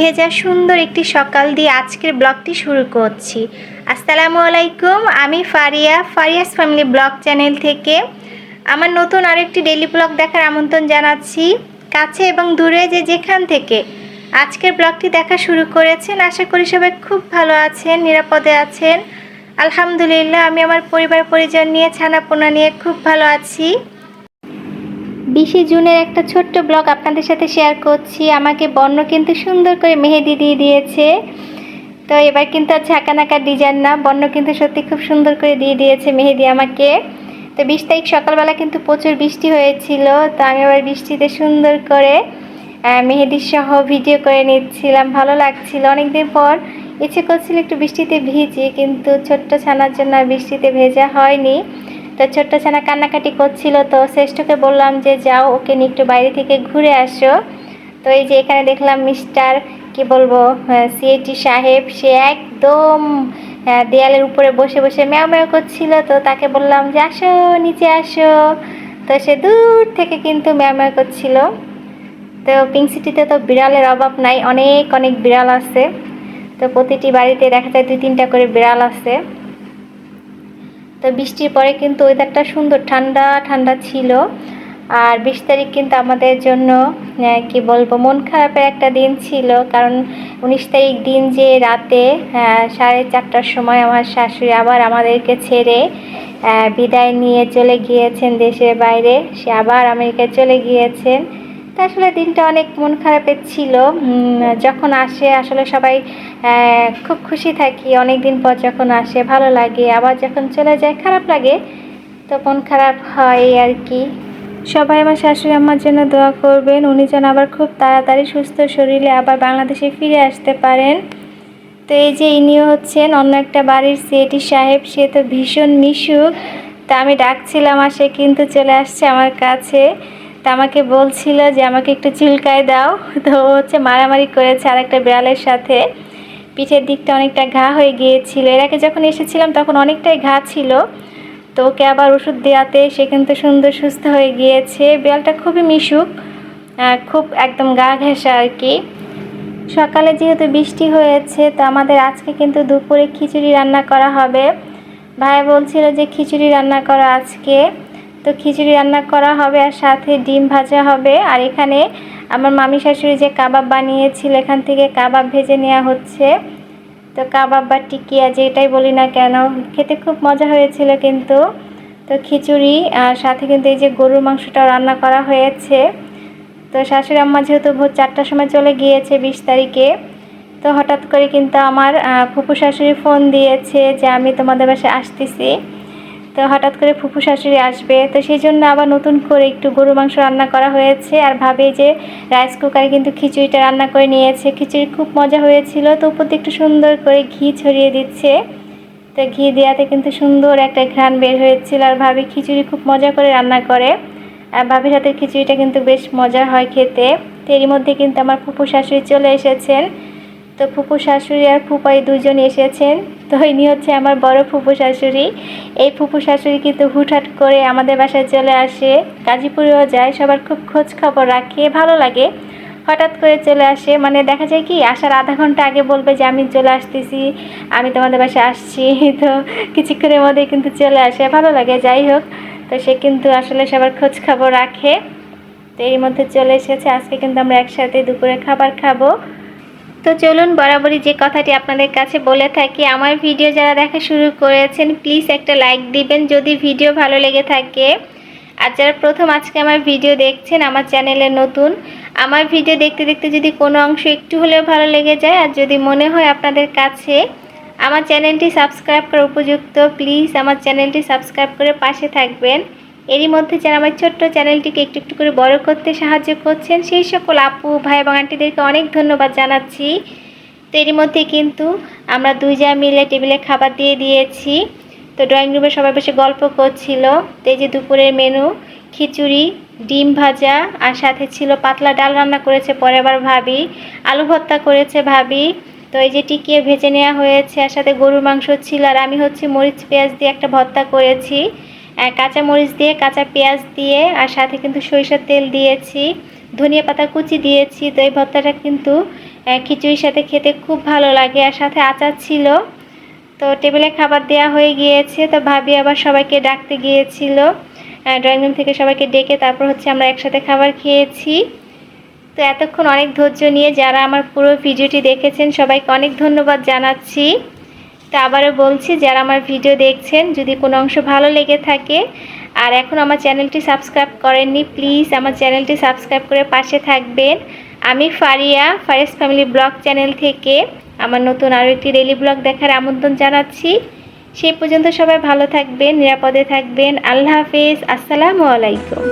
ভেজা সুন্দর একটি সকাল দিয়ে আজকের ব্লগটি শুরু করছি। আসসালামু আলাইকুম, আমি Fariya, Fariya's family blog channel থেকে। আমার নতুন আরেকটি ডেলি ব্লগ দেখার আমন্ত্রণ জানাচ্ছি। কাছে এবং দূরে যে যেখান থেকে আজকের ব্লগটি দেখা শুরু করেছেন, আশা করি সবাই খুব ভালো আছেন, নিরাপদে আছেন। আলহামদুলিল্লাহ, আমি আমার পরিবার পরিজন নিয়ে ছানাপোনা নিয়ে খুব ভালো আছি। বিশে জুনের একটা ছোট্ট ব্লগ আপনাদের সাথে শেয়ার করছি। আমাকে বর্ণ কিন্তু সুন্দর করে মেহেদি দিয়ে দিয়েছে। তো এবার কিন্তু আর ঝাঁকানাকা ডিজাইন না, বর্ণ কিন্তু সত্যি খুব সুন্দর করে দিয়ে দিয়েছে মেহেদি আমাকে। তো বিশ তারিখ সকালবেলা কিন্তু প্রচুর বৃষ্টি হয়েছিল, তো আমি আবার বৃষ্টিতে সুন্দর করে মেহেদির সহ ভিডিও করে নিচ্ছিলাম। ভালো লাগছিল। অনেকদিন পর ইচ্ছে করছিল একটু বৃষ্টিতে ভিজি, কিন্তু ছোট্ট ছানার জন্য বৃষ্টিতে ভেজা হয়নি। তো ছোট্ট ছানা কান্নাকাটি করছিল তো শ্রেষ্ঠকে বললাম যে, যাও, ওকে নিয়ে একটু বাইরে থেকে ঘুরে আসো। তো এই যে এখানে দেখলাম মিস্টার, কি বলব সিএটি সাহেব, সে একদম দেয়ালের উপরে বসে বসে ম্যাও ম্যাও করছিল। তো তাকে বললাম যে, আসো, নিচে আসো। তো সে দূর থেকে কিন্তু ম্যাও ম্যাও করছিল। তো পিঙ্ক সিটিতে তো বিড়ালের অভাব নাই, অনেক অনেক বিড়াল আছে। তো প্রতিটি বাড়িতে দেখা যায় দুই তিনটা করে বিড়াল আছে। তো বৃষ্টির পরে কিন্তু ওয়েদারটা সুন্দর, ঠান্ডা ঠান্ডা ছিল। আর বিশ তারিখ কিন্তু আমাদের জন্য কি বলব, মন খারাপের একটা দিন ছিল। কারণ উনিশ তারিখ দিন যে রাতে সাড়ে চারটার সময় আমার শাশুড়ি আবার আমাদেরকে ছেড়ে বিদায় নিয়ে চলে গিয়েছেন দেশের বাইরে। সে আবার আমেরিকায় চলে গিয়েছেন। তা আসলে দিনটা অনেক মন খারাপের ছিল। যখন আসে আসলে সবাই খুব খুশি থাকি। অনেক দিন পর যখন আসে ভালো লাগে। আবার যখন চলে যায় খারাপ লাগে, তো মন খারাপ হয় আর কি। সবাই আমার শাশুড়ি আমার জন্য দোয়া করবেন। উনি যেন আবার খুব তাড়াতাড়ি সুস্থ শরীরে আবার বাংলাদেশে ফিরে আসতে পারেন। তো এই যে ইনিও হচ্ছেন, অন্য একটা বাড়ির সিএটি সাহেব। সে তো ভীষণ মিশুক। তা আমি ডাকছিলাম আর সে কিন্তু চলে আসছে আমার কাছে। তা আমাকে বলছিল যে আমাকে একটু চুলকায় দাও। তো হচ্ছে মারামারি করেছে আর একটা বিড়ালের সাথে। পিঠের দিকটা অনেকটা ঘা হয়ে গিয়েছিল। এর আগে যখন এসেছিলাম তখন অনেকটাই ঘা ছিল। তো ওকে আবার ওষুধ দেওয়াতে সে কিন্তু সুন্দর সুস্থ হয়ে গিয়েছে। বিড়ালটা খুবই মিশুক খুব একদম গা ঘেঁষা আর কি। সকালে যেহেতু বৃষ্টি হয়েছে, তো আমাদের আজকে কিন্তু দুপুরে খিচুড়ি রান্না করা হবে। ভাই বলছিল যে খিচুড়ি রান্না করা আজকে। তো খিচুড়ি রান্না করা হবে আর সাথে ডিম ভাজা হবে। আর এখানে আমার মামি শাশুড়ি যে কাবাব বানিয়েছিল, এখান থেকে কাবাব ভেজে নেওয়া হচ্ছে। তো কাবাব বা টিকিয়া যেটাই বলি না কেন, খেতে খুব মজা হয়েছিল কিন্তু। তো খিচুড়ি, আর সাথে কিন্তু এই যে গরুর মাংসটাও রান্না করা হয়েছে। তো শাশুড়ি আম্মা যেহেতু ভোর চারটার সময় চলে গিয়েছে বিশ তারিখে, তো হঠাৎ করে কিন্তু আমার ফুপু শাশুড়ি ফোন দিয়েছে যে আমি তোমাদের বাসায় আসতেছি। তো হঠাৎ করে ফুফু শাশুড়ি আসবে, তো সেই জন্য আবার নতুন করে একটু গরু মাংস রান্না করা হয়েছে আর ভাবে যে রাইস কুকারে কিন্তু খিচুড়িটা রান্না করে নিয়েছে। খিচুড়ি খুব মজা হয়েছিল, তো উপর একটু সুন্দর করে ঘি ছড়িয়ে দিচ্ছে। তো ঘি দেওয়াতে কিন্তু সুন্দর একটা ঘ্রাণ বের হয়েছিল আর ভাবি খিচুড়ি খুব মজা করে রান্না করে। আর ভাবির হাতের খিচুড়িটা কিন্তু বেশ মজা হয় খেতে। তো এরই মধ্যে কিন্তু আমার ফুপু শাশুড়ি চলে এসেছেন। তো ফুপু শাশুড়ি আর ফুপাই দুজন এসেছেন। তো ইনি হচ্ছে আমার বড় ফুপু শাশুড়ি। এই ফুপু শাশুড়ি কিন্তু হুটহাট করে আমাদের বাসায় চলে আসে, গাজীপুরেও যায়, সবার খুব খোঁজ খবর রাখে, ভালো লাগে। হঠাৎ করে চলে আসে মানে দেখা যায় কি, আসার আধা ঘণ্টা আগে বলবে যে আমি চলে আসতেছি, আমি তোমাদের বাসায় আসছি। তো কিছুক্ষণের মধ্যে কিন্তু চলে আসে, ভালো লাগে, যাই হোক। তো সে কিন্তু আসলে সবার খোঁজ খবর রাখে। তো এর মধ্যে চলে এসেছে, আজকে কিন্তু আমরা একসাথে দুপুরে খাবার খাব। তো চলুন বরাবরই যে কথাটি আপনাদের কাছে বলে থাকি, আমার ভিডিও যারা দেখা শুরু করেছেন প্লিজ একটা লাইক দিবেন যদি ভিডিও ভালো লেগে থাকে। আর যারা প্রথম আজকে আমার ভিডিও দেখছেন, আমার চ্যানেলে নতুন, আমার ভিডিও দেখতে দেখতে যদি কোনো অংশ একটু হলেও ভালো লেগে যায় আর যদি মনে হয় আপনাদের কাছে আমার চ্যানেলটি সাবস্ক্রাইব করা উপযুক্ত প্লিজ আমার চ্যানেলটি সাবস্ক্রাইব করে পাশে থাকবেন। এরই মধ্যে যারা আমার ছোট্ট চ্যানেলটিকে একটু একটু করে বড় করতে সাহায্য করছেন, সেই সকল আপু, ভাই এবং আন্টিদেরকে অনেক ধন্যবাদ জানাচ্ছি। তো এরই মধ্যে কিন্তু আমরা দুই যা মিলে টেবিলে খাবার দিয়ে দিয়েছি। তো ড্রয়িং রুমে সবাই বসে গল্প করছিল। তো এই যে দুপুরের মেনু খিচুড়ি, ডিম ভাজা আর সাথে ছিল পাতলা ডাল রান্না করেছে পরে আবার ভাবি, আলু ভর্তা করেছে ভাবি। তো এই যে টিকিয়ে ভেজে নেওয়া হয়েছে, আর সাথে গরুর মাংস ছিল, আর আমি হচ্ছে মরিচ পেঁয়াজ দিয়ে একটা ভর্তা করেছি। আহ, কাঁচা মরিচ দিয়ে কাঁচা পেঁয়াজ দিয়ে আর সাথে কিন্তু সরিষার তেল দিয়েছি ধনিয়া পাতা কুচি দিয়েছি তো এই ভর্তাটা কিন্তু খিচুড়ির সাথে খেতে খুব ভালো লাগে। আর সাথে আচার ছিল তো টেবিলে খাবার দেওয়া হয়ে গিয়েছে তো ভাবি আবার সবাইকে ডাকতে গিয়েছিল। ড্রয়িং রুম থেকে সবাইকে ডেকে তারপর হচ্ছে আমরা একসাথে খাবার খেয়েছি। তো এতক্ষণ অনেক ধৈর্য নিয়ে যারা আমার পুরো ভিডিওটি দেখেছেন সবাইকে অনেক ধন্যবাদ জানাচ্ছি। তো আবারও বলছি, যারা আমার ভিডিও দেখছেন, যদি কোনো অংশ ভালো লেগে থাকে, আর এখন আমার চ্যানেলটি সাবস্ক্রাইব করেননি, প্লিজ আমার চ্যানেলটি সাবস্ক্রাইব করে পাশে থাকবেন। আমি Fariya, Fariya's family blog channel থেকে আমার নতুন আরও একটি ডেলি ব্লগ দেখার আমন্ত্রণ জানাচ্ছি। সেই পর্যন্ত সবাই ভালো থাকবেন, নিরাপদে থাকবেন। আল্লাহ হাফেজ, আসসালামু আলাইকুম।